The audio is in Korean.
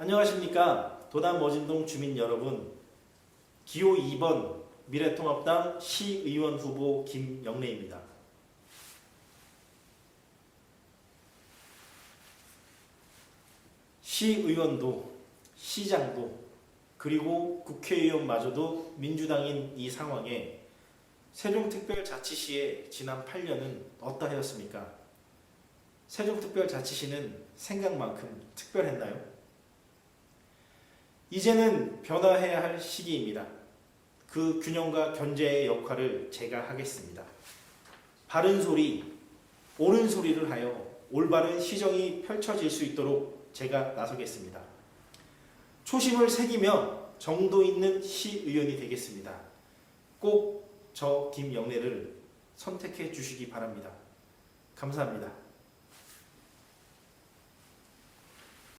안녕하십니까. 도담 머진동 주민 여러분. 기호 2번 미래통합당 시의원 후보 김영래입니다. 시의원도 시장도 그리고 국회의원마저도 민주당인 이 상황에 세종특별자치시의 지난 8년은 어떠하였습니까? 세종특별자치시는 생각만큼 특별했나요? 이제는 변화해야 할 시기입니다. 그 균형과 견제의 역할을 제가 하겠습니다. 바른 소리, 옳은 소리를 하여 올바른 시정이 펼쳐질 수 있도록 제가 나서겠습니다. 초심을 새기며 정도 있는 시의원이 되겠습니다. 꼭 저 김영래를 선택해 주시기 바랍니다. 감사합니다.